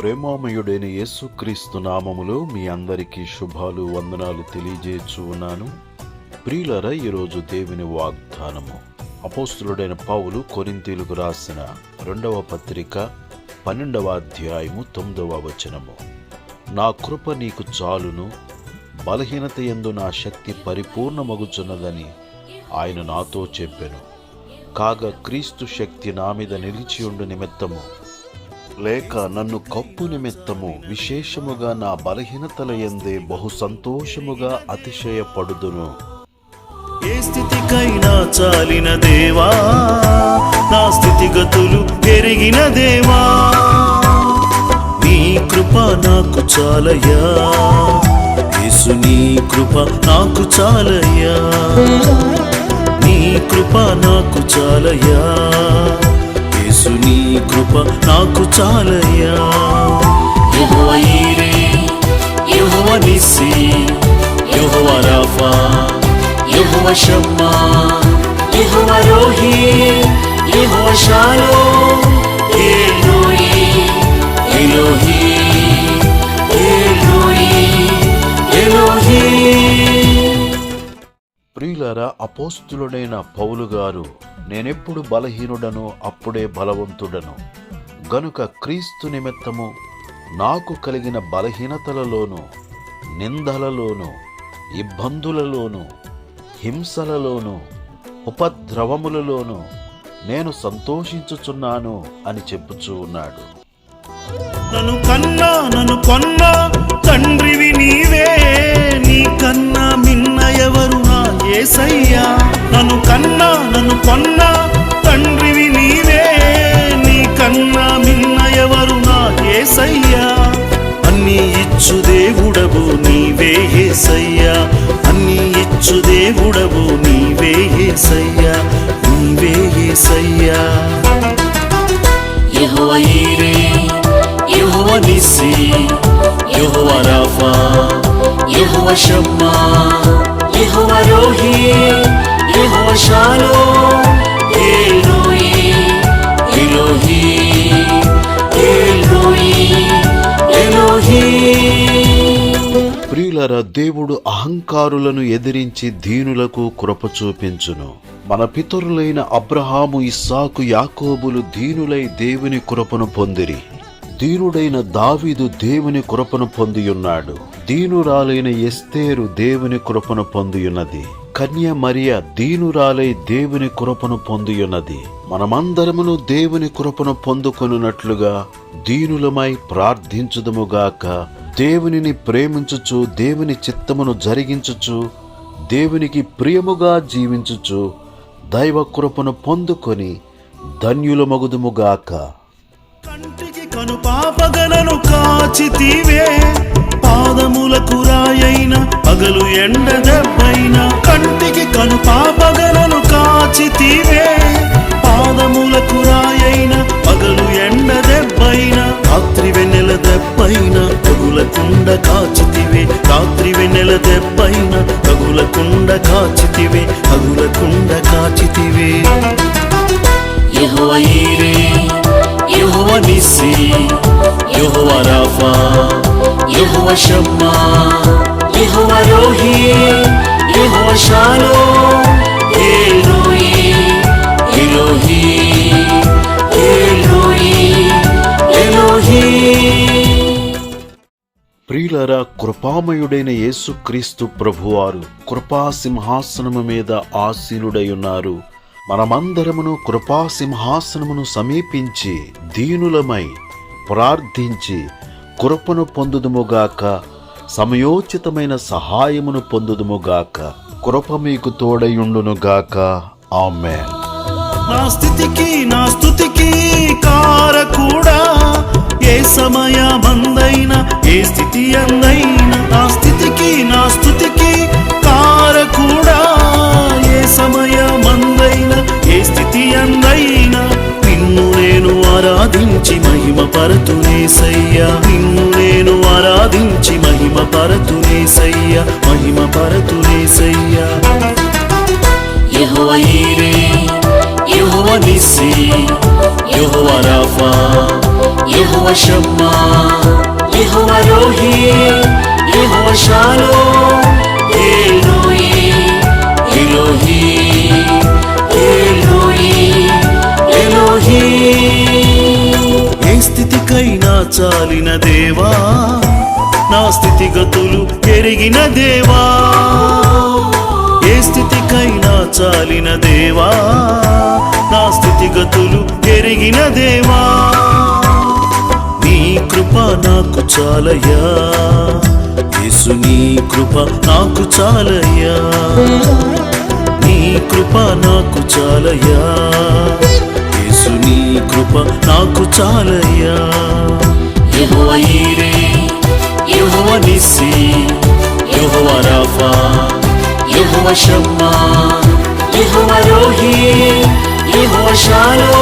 ప్రేమామయుడైన యేసుక్రీస్తు నామములో మీ అందరికీ శుభాలు వందనాలు తెలియజేయచ్చు ఉన్నాను. ప్రియులర ఈరోజు దేవుని వాగ్దానము. అపోస్తులుడైన పౌలు కొరింతీలకు రాసిన రెండవ పత్రిక పన్నెండవ అధ్యాయము తొమ్మిదవ వచనము. నా కృప నీకు చాలును బలహీనత ఎందు నా శక్తి పరిపూర్ణమగుచున్నదని ఆయన నాతో చెప్పెను. కాగా క్రీస్తు శక్తి నా మీద నిలిచి ఉండు నిమిత్తము లేక నన్ను కప్పు నిమిత్తము విశేషముగా నా బలహీనతల ఎందే బహు సంతోషముగా అతిశయపడుదును. ఏ స్థితికైనా చాలిన దేవా నా స్థితిగతులు పెరిగిన దేవా. నీ కృప నాకు చాలయ్యా యేసు నీ కృప నాకు చాలయ్యా. నీ కృప నాకు చాలయ్యా. యేసు నీ కృప నాకు చాలయ్యా. Jehovah Jireh Jehovah Nissi Jehovah Rapha Jehovah Shammah Jehovah Rohi Jehovah Shalom Eloi Elohi. ప్రియులారా అపోస్తులుడైన పౌలు గారు నేనెప్పుడు బలహీనుడను అప్పుడే బలవంతుడను. గనుక క్రీస్తు నిమిత్తము నాకు కలిగిన బలహీనతలలోను నిందలలోనూ ఇబ్బందులలోనూ హింసలలోనూ ఉపద్రవములలోనూ నేను సంతోషించుచున్నాను అని చెప్పుచూ ఉన్నాడు. నన్ను కన్నా నన్ను కొన్నా తండ్రివి నీవే నీ కన్నా ఏసయ్యా నన్ను కన్నా నన్ను కొన్నా తండ్రివి నీవే నీ కన్నా మిన్న ఎవరు నా ఏసయ్యా? అన్ని ఇచ్చు దేవుడవు నీవే ఏసయ్యా అన్ని ఇచ్చు దేవుడవు నీవే ఏసయ్యా నీవే ఏసయ్యా. Jehovah Jireh Jehovah Nissi Jehovah Rapha Jehovah Shammah. Jehovah Rohi Jehovah Shalom Eloi Elohim Eloi Elohim దేవుడు అహంకారులను ఎదిరించి దీనులకు కృప చూపించును. మన పితరులైన అబ్రహాము ఇస్సాకు యాకోబులు దీనులై దేవుని కృపను పొందిరి. దీనుడైన దావీదు దేవుని కృపను పొందియున్నాడు. దీనురాలైన ఎస్తేరు దేవుని కృపను పొందియున్నది. కన్య మరియ దీనురాలై దేవుని కృపను పొందియున్నది. మనమందరమును దేవుని కృపను పొందుకొనున్నట్లుగా దీనులమై ప్రార్థించుదముగాక. దేవునిని ప్రేమించుచు దేవుని చిత్తమును జరిగించుచు దేవునికి ప్రియముగా జీవించుచు దైవ కృపను పొందుకొని ధన్యులమగుదుముగాక కంటికి కనుపాపగలను తగులకుండ కాచితివే తగులకుండ కాచితివే. Jehovah Jireh Jehovah Nissi Jehovah Rapha Jehovah Shammah Jehovah Rohi Jehovah Shalom. ప్రియులరా కృపామయుడైన యేసుక్రీస్తు ప్రభువారు కృపా సింహాసనము మీద ఆసీనుడై ఉన్నారు. మనమందరమును కృపా సింహాసనమును సమీపించి దీనులమై ప్రార్థించి కృపను పొందుదుముగాక సమయోచితమైన సహాయమును పొందుదుముగాక కృప మీకు తోడయుండునుగాక ఆమె నా స్థితికి నా స్థుతికి కారకూడా ఏ సమయా ఏ స్థితి అందైనా ఆ స్థితికి నా స్థుతికి కారకూడా. ఏ సమయమందైనా ఏ స్థితి అందైనా నిన్ను నేను ఆరాధించి మహిమ పరతునేసయ్యా నిన్ను నేను ఆరాధించి మహిమ పరతునేసయ్యా మహిమ పరతునేసయ్యా యెహోవా Jireh Jehovah Nissi Jehovah Rapha యెహోవ షమ్మా. యెహోవ రోహి యెహోవ షాలో ఎలోయి ఎలోహి ఎలోయి ఎలోహి. ఏ స్థితికైనా చాలిన దేవా నా స్థితిగతులు పెరిగిన దేవా. ఏ స్థితికైనా చాలిన దేవా నా స్థితిగతులు పెరిగిన దేవా. కృప నాకు చాలయ్యా. యేసు నీ కృప నాకు చాలయ్యా. నీ కృప నాకు చాలయ్యా. యేసు నీ కృప నాకు చాలయ్యా. Jehovah Jireh Jehovah Nissi Jehovah Rapha Jehovah Shammah Jehovah Rohi Jehovah Shalom.